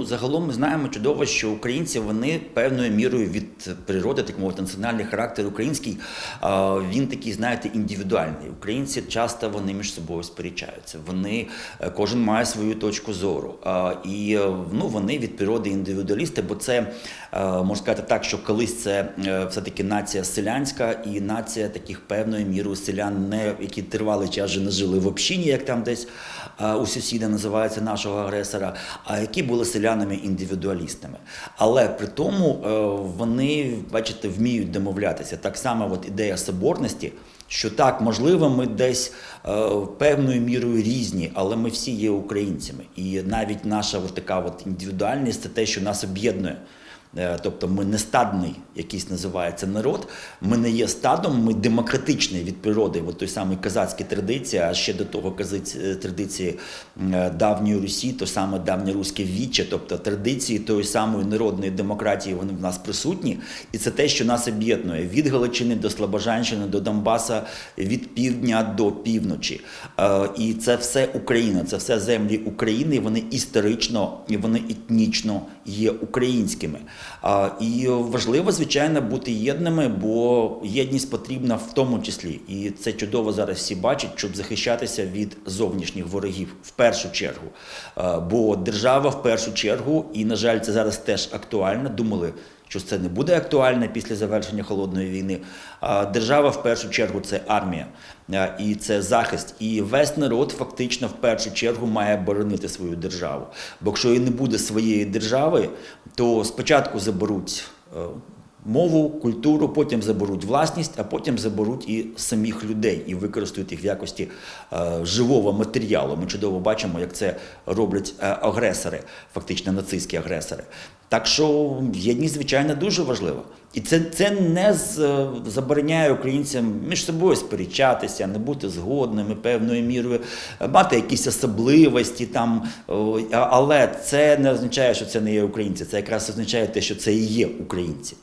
Ну, загалом ми знаємо чудово, що українці вони певною мірою від природи, так мовити, національний характер український, він такий, знаєте, індивідуальний. Українці часто вони між собою сперечаються. Вони е, кожен має свою точку зору. І е, ну, вони від природи індивідуалісти, бо це е, можна сказати так, що колись це е, все-таки нація селянська і нація таких певною мірою селян, не які тривалий час вже не жили в общині, як там десь у сусіда називається нашого агресора, а які були селянами індивідуалістами. Але при тому е, вони, бачите, вміють домовлятися. Так само, от ідея соборності. Що так, можливо, ми десь е, певною мірою різні, але ми всі є українцями. І навіть наша от така от індивідуальність це те, що нас об'єднує. Е, Тобто ми не стадний, якийсь називається народ. Ми не є стадом, ми демократичний від природи, от той самий казацькі традиції, а ще до того традиції е, давньої Русі, то саме давнє руське віче, тобто традиції тої самої народної демократії, вони в нас присутні. І це те, що нас об'єднує від Галичини до Слобожанщини, до Донбаса, від півдня до півночі. Е, І це все Україна, це все землі України. Вони історично і вони етнічно є українськими. І важливо, звичайно, бути єдними, бо єдність потрібна в тому числі. І це чудово зараз всі бачать, щоб захищатися від зовнішніх ворогів в першу чергу. Бо держава в першу чергу, і, на жаль, це зараз теж актуально. Думали, що це не буде актуально після завершення холодної війни. Держава в першу чергу це армія і це захист. І весь народ фактично в першу чергу має боронити свою державу. Бо якщо і не буде своєї держави, то спочатку заберуть. Мову, культуру, потім заберуть власність, а потім заберуть і самих людей і використають їх в якості е, живого матеріалу. Ми чудово бачимо, як це роблять е, агресори, фактично нацистські агресори. Так що єдність, звичайно, дуже важлива. І це, це не з, е, забороняє українцям між собою сперечатися, не бути згодними певною мірою, мати якісь особливості там. Але це не означає, що це не є українці. Це якраз означає те, що це і є українці.